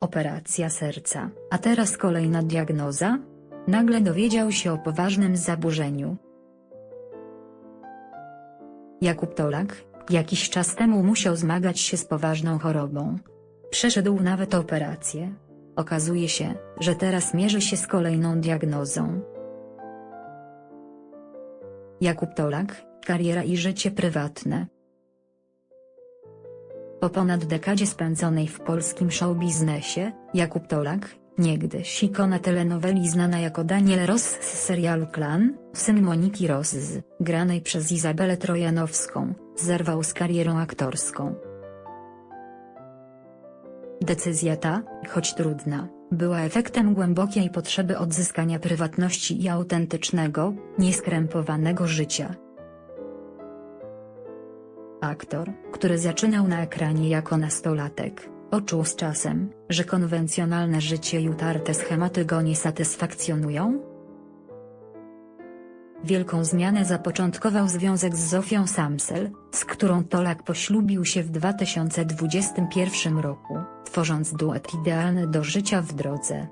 operacja serca, a teraz kolejna diagnoza? Nagle dowiedział się o poważnym zaburzeniu. Jakub Tolak, jakiś czas temu musiał zmagać się z poważną chorobą. Przeszedł nawet operację. Okazuje się, że teraz mierzy się z kolejną diagnozą. Jakub Tolak, kariera i życie prywatne. Po ponad dekadzie spędzonej w polskim showbiznesie, Jakub Tolak, niegdyś ikona telenoweli znana jako Daniel Ross z serialu Klan, syn Moniki Ross granej przez Izabelę Trojanowską, zerwał z karierą aktorską. Decyzja ta, choć trudna, była efektem głębokiej potrzeby odzyskania prywatności i autentycznego, nieskrępowanego życia. Aktor, który zaczynał na ekranie jako nastolatek, poczuł z czasem, że konwencjonalne życie i utarte schematy go nie satysfakcjonują. Wielką zmianę zapoczątkował związek z Zofią Samsel, z którą Tolak poślubił się w 2021 roku, tworząc duet idealny do życia w drodze.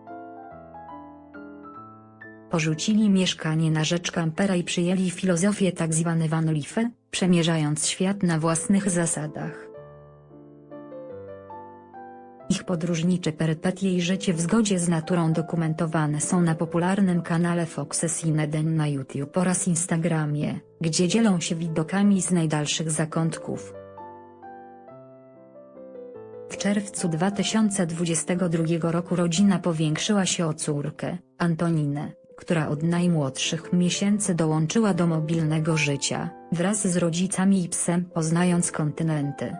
Porzucili mieszkanie na rzecz kampera i przyjęli filozofię tzw. van life, przemierzając świat na własnych zasadach. Ich podróżnicze perypetie i życie w zgodzie z naturą dokumentowane są na popularnym kanale Foxes in Eden na YouTube oraz Instagramie, gdzie dzielą się widokami z najdalszych zakątków. W czerwcu 2022 roku rodzina powiększyła się o córkę, Antoninę, która od najmłodszych miesięcy dołączyła do mobilnego życia, wraz z rodzicami i psem poznając kontynenty.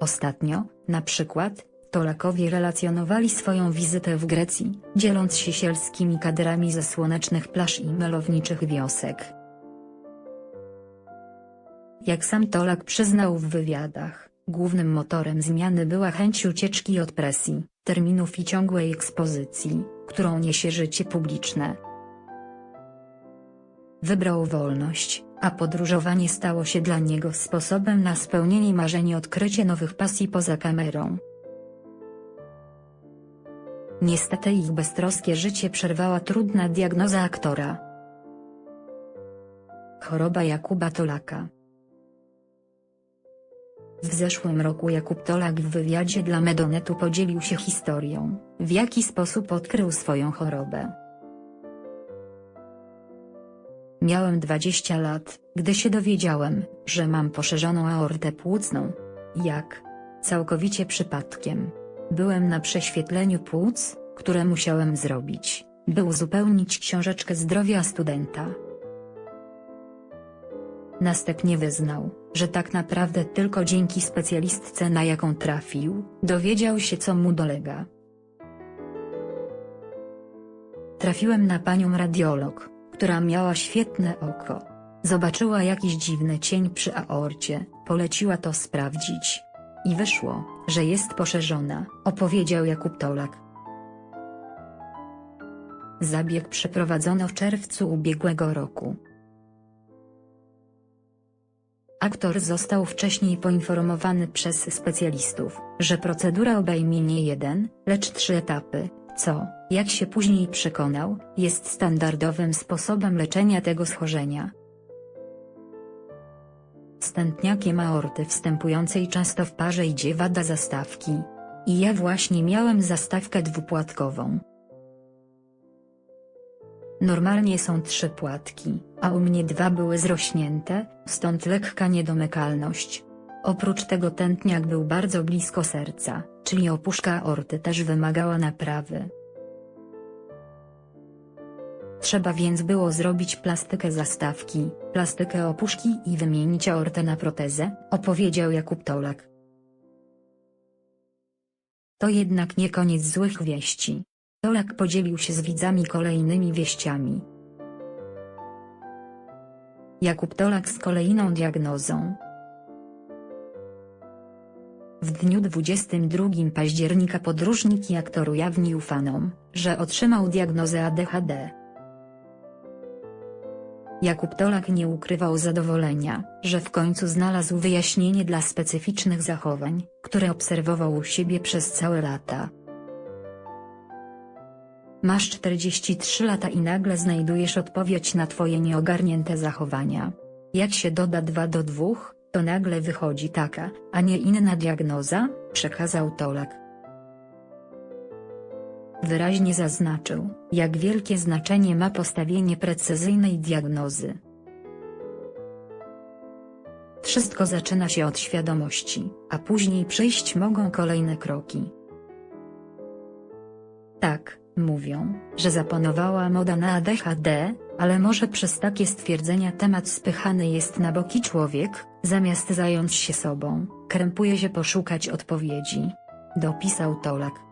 Ostatnio, na przykład, Tolakowie relacjonowali swoją wizytę w Grecji, dzieląc się sielskimi kadrami ze słonecznych plaż i melowniczych wiosek. Jak sam Tolak przyznał w wywiadach, głównym motorem zmiany była chęć ucieczki od presji, terminów i ciągłej ekspozycji, którą niesie życie publiczne. Wybrał wolność, a podróżowanie stało się dla niego sposobem na spełnienie marzeń i odkrycie nowych pasji poza kamerą. Niestety ich beztroskie życie przerwała trudna diagnoza aktora. Choroba Jakuba Tolaka W zeszłym roku Jakub Tolak w wywiadzie dla Medonetu podzielił się historią, w jaki sposób odkrył swoją chorobę. Miałem 20 lat, gdy się dowiedziałem, że mam poszerzoną aortę płucną. Jak? Całkowicie przypadkiem. Byłem na prześwietleniu płuc, które musiałem zrobić, by uzupełnić książeczkę zdrowia studenta. Następnie wyznał, że tak naprawdę tylko dzięki specjalistce na jaką trafił, dowiedział się co mu dolega. Trafiłem na panią radiolog, która miała świetne oko. Zobaczyła jakiś dziwny cień przy aorcie, poleciła to sprawdzić. I wyszło, że jest poszerzona, opowiedział Jakub Tolak. Zabieg przeprowadzono w czerwcu ubiegłego roku. Aktor został wcześniej poinformowany przez specjalistów, że procedura obejmie nie jeden, lecz trzy etapy, co, jak się później przekonał, jest standardowym sposobem leczenia tego schorzenia. Stętniakiem aorty wstępującej często w parze idzie wada zastawki. I ja właśnie miałem zastawkę dwupłatkową. Normalnie są trzy płatki, a u mnie dwa były zrośnięte, stąd lekka niedomykalność. Oprócz tego tętniak był bardzo blisko serca, czyli opuszka aorty też wymagała naprawy. Trzeba więc było zrobić plastykę zastawki, plastykę opuszki i wymienić aortę na protezę, opowiedział Jakub Tolak. To jednak nie koniec złych wieści. Tolak podzielił się z widzami kolejnymi wieściami. Jakub Tolak z kolejną diagnozą. W dniu 22 października podróżnik i aktor ujawnił fanom, że otrzymał diagnozę ADHD. Jakub Tolak nie ukrywał zadowolenia, że w końcu znalazł wyjaśnienie dla specyficznych zachowań, które obserwował u siebie przez całe lata. Masz 43 lata i nagle znajdujesz odpowiedź na twoje nieogarnięte zachowania. Jak się doda 2 do 2, to nagle wychodzi taka, a nie inna diagnoza, przekazał Tolak. Wyraźnie zaznaczył, jak wielkie znaczenie ma postawienie precyzyjnej diagnozy. Wszystko zaczyna się od świadomości, a później przyjść mogą kolejne kroki. Tak, mówią, że zapanowała moda na ADHD, ale może przez takie stwierdzenia temat spychany jest na boki człowiek, zamiast zająć się sobą, krępuje się poszukać odpowiedzi. Dopisał Tolak.